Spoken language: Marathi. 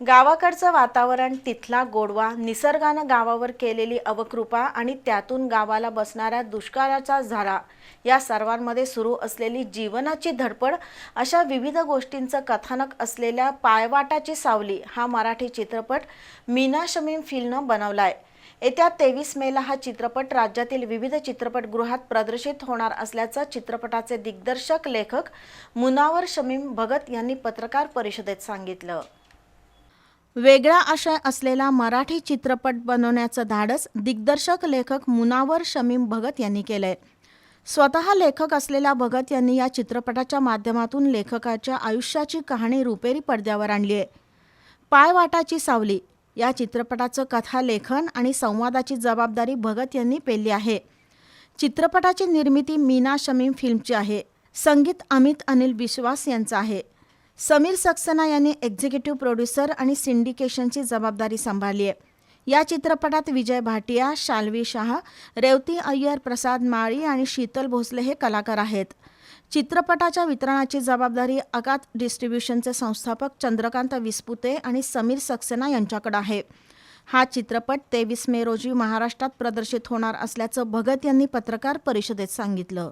गावाकडचं वातावरण तिथला गोडवा निसर्गानं गावावर केलेली अवकृपा आणि त्यातून गावाला बसणाऱ्या दुष्काळाचा झरा या सर्वांमध्ये सुरू असलेली जीवनाची धडपड अशा विविध गोष्टींचं कथानक असलेल्या पायवाटाची सावली हा मराठी चित्रपट मीना शमीम फिल्मनं बनवलाय. येत्या तेवीस मेला हा चित्रपट राज्यातील विविध चित्रपटगृहात प्रदर्शित होणार असल्याचं चित्रपटाचे दिग्दर्शक लेखक मुनावर शमीम भगत यांनी पत्रकार परिषदेत सांगितलं. वेगळा आशय असलेला मराठी चित्रपट बनवण्याचं धाडस दिग्दर्शक लेखक मुनावर शमीम भगत यांनी केलंय. स्वतः लेखक असलेल्या भगत यांनी या चित्रपटाच्या माध्यमातून लेखकाच्या आयुष्याची कहाणी रुपेरी पडद्यावर आणली आहे. पायवाटाची सावली या चित्रपटाचं कथालेखन आणि संवादाची जबाबदारी भगत यांनी पेली आहे. चित्रपटाची निर्मिती मीना शमीम फिल्मची आहे. संगीत अमित अनिल विश्वास यांचं आहे. समीर सक्सेना यांनी एक्झिक्युटिव्ह प्रोड्युसर आणि सिंडिकेशनची जबाबदारी सांभाळली आहे. या चित्रपटात विजय भाटिया शाल्वी शाह रेवती अय्यर प्रसाद माळी आणि शीतल भोसले हे कलाकार आहेत. चित्रपटाच्या वितरणाची जबाबदारी अगात डिस्ट्रीब्युशनचे संस्थापक चंद्रकांत विस्पुते आणि समीर सक्सेना यांच्याकडे आहे. हा चित्रपट तेवीस मे रोजी महाराष्ट्रात प्रदर्शित होणार असल्याचं भगत यांनी पत्रकार परिषदेत सांगितलं.